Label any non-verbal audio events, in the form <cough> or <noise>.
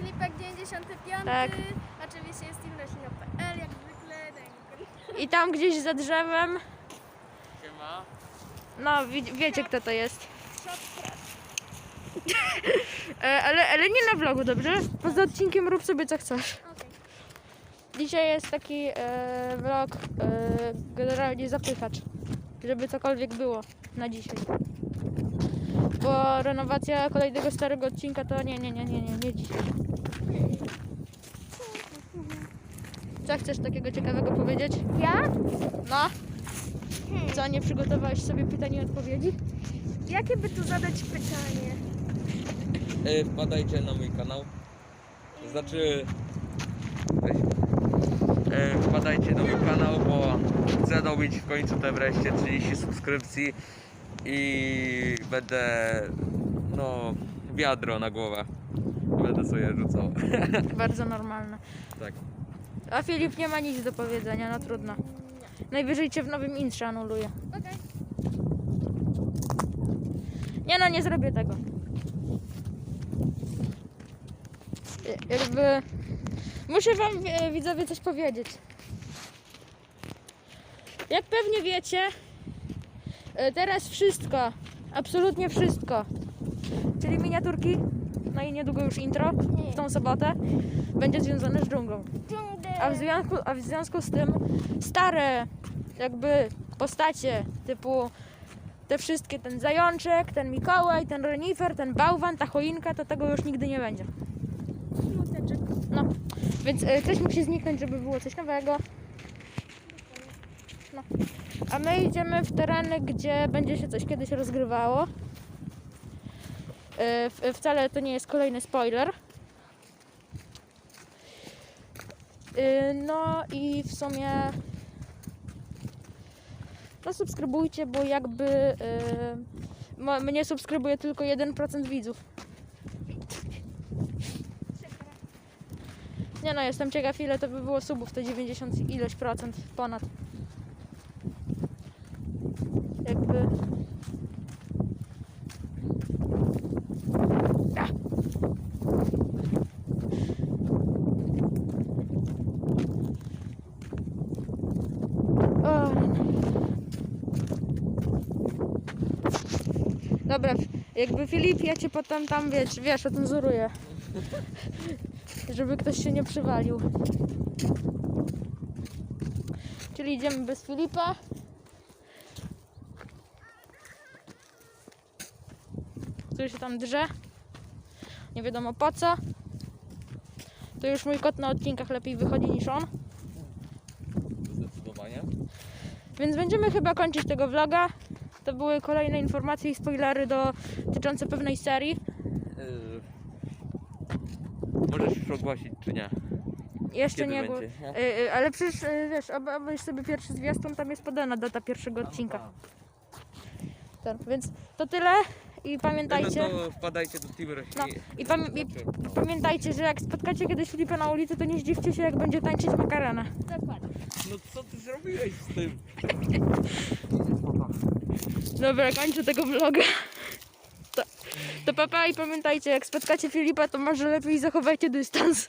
Filipek 95. Tak. Oczywiście jest Leśnia.pl, jak zwykle. ten- I tam gdzieś za drzewem, Siema. no wie, wiecie kto to jest. <laughs> E, ale, ale nie na vlogu, dobrze? Poza odcinkiem rób sobie co chcesz. Dzisiaj jest taki e, vlog, e, generalnie zapychacz, żeby cokolwiek było na dzisiaj. Bo renowacja kolejnego starego odcinka to nie, nie, nie, nie, nie, nie dzisiaj. Co chcesz takiego ciekawego powiedzieć? Ja? No, co, nie przygotowałeś sobie pytań i odpowiedzi? Jakie by tu zadać pytanie? E, wpadajcie na mój kanał. To znaczy... Weź. E, wpadajcie na mój kanał, bo chcę dobić w końcu te wreszcie 30 subskrypcji i będę no wiadro na głowę. Będę sobie rzucał. <laughs> Bardzo normalne. tak. A Filip nie ma nic do powiedzenia, no trudno. Najwyżej cię w nowym intrze anuluję. Okej. Nie no, nie zrobię tego. Ja- Jakby... Muszę wam, e, widzowie, coś powiedzieć. Jak pewnie wiecie, teraz wszystko, absolutnie wszystko, czyli miniaturki, no i niedługo już intro, w tą sobotę, będzie związane z dżunglą. A w związku, a w związku z tym stare jakby postacie typu te wszystkie, ten zajączek, ten Mikołaj, ten renifer, ten bałwan, ta choinka, to tego już nigdy nie będzie. No, więc y, coś musi zniknąć, żeby było coś nowego. No. A my idziemy w tereny, gdzie będzie się coś kiedyś rozgrywało. Y, w, wcale to nie jest kolejny spoiler. Y, no i w sumie no subskrybujcie, bo jakby y, mo- mnie subskrybuje tylko 1% widzów. Nie no, jestem ciekaw ile to by było subów, to 90 ileś procent ponad. Dobra, jakby Filip, ja cię potem tam, wiesz, wiesz, ocenzuruję. Żeby ktoś się nie przywalił. Czyli idziemy bez Filipa. Który się tam drze. Nie wiadomo po co. To już mój kot na odcinkach lepiej wychodzi niż on. Zdecydowanie. Więc będziemy chyba kończyć tego vloga. To były kolejne informacje i spoilery dotyczące pewnej serii. E, możesz już ogłosić czy nie? Jeszcze Kiedy nie było. będzie? nie? Y, y, ale przecież y, wiesz, ob- obejrz sobie pierwszy zwiastun, tam jest podana data pierwszego odcinka. Tak, więc to tyle i pamiętajcie. No to wpadajcie do Team. No i, pam- i pamiętajcie, że jak spotkacie kiedyś Filipa na ulicy, to nie zdziwcie się, jak będzie tańczyć makarena. Dokładnie. No co ty zrobiłeś z tym? Dobra, kończę tego vloga. To, to papa i pamiętajcie, jak spotkacie Filipa, to może lepiej zachowajcie dystans.